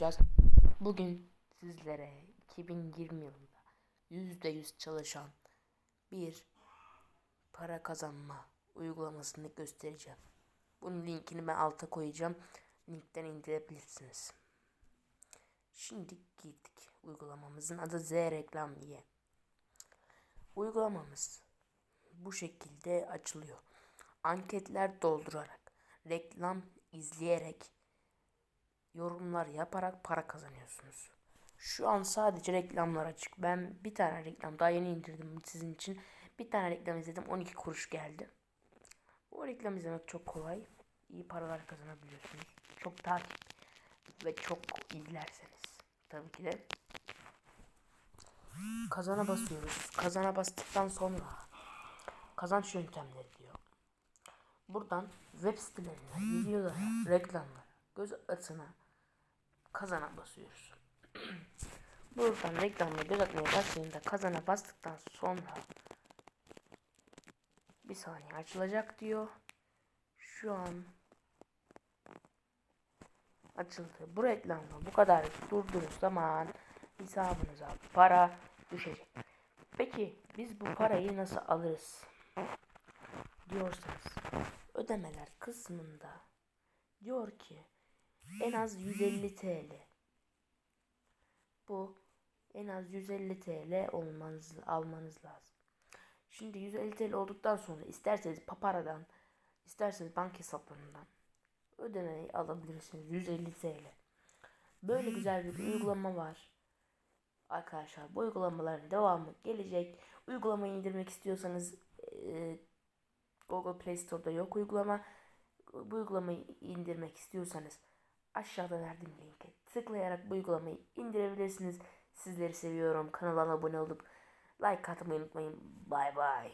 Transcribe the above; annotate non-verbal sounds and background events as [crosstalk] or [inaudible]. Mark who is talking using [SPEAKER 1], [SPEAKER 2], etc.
[SPEAKER 1] olacağız. Bugün sizlere 2020 yılında %100 çalışan bir para kazanma uygulamasını göstereceğim. Bunun linkini ben alta koyacağım. Linkten indirebilirsiniz. Şimdi girdik. Uygulamamızın adı Z Reklam diye. Uygulamamız bu şekilde açılıyor. Anketler doldurarak, reklam izleyerek, yorumlar yaparak para kazanıyorsunuz. Şu an sadece reklamlar açık. Ben bir tane reklam daha yeni indirdim sizin için. Bir tane reklam izledim 12 kuruş geldi. Bu reklam izlemek çok kolay. İyi paralar kazanabiliyorsunuz. Çok takip ve çok izlerseniz. Tabii ki de. Kazana basıyoruz. Kazana bastıktan sonra kazanç yöntemleri diyor. Buradan web sitelerine, videolara, reklamlara, göz atına kazana basıyoruz. [clears throat] Buradan reklamla göz atmaya başlayınca kazana bastıktan sonra bir saniye açılacak diyor. Şu an açıldı. Bu reklamla bu kadar durduğunuz zaman hesabınıza para düşecek. Peki biz bu parayı nasıl alırız? Diyorsanız ödemeler kısmında diyor ki en az 150 TL. Bu en az 150 TL olmanız almanız lazım. Şimdi 150 TL olduktan sonra isterseniz paparadan, isterseniz banka hesaplarından ödemeyi alabilirsiniz 150 TL. Böyle güzel bir uygulama var. Arkadaşlar bu uygulamaların devamı gelecek. Uygulamayı indirmek istiyorsanız e, Google Play Store'da yok uygulama. Bu uygulamayı indirmek istiyorsanız aşağıda verdiğim linke tıklayarak bu uygulamayı indirebilirsiniz. Sizleri seviyorum. Kanala abone olup like atmayı unutmayın. Bay bay.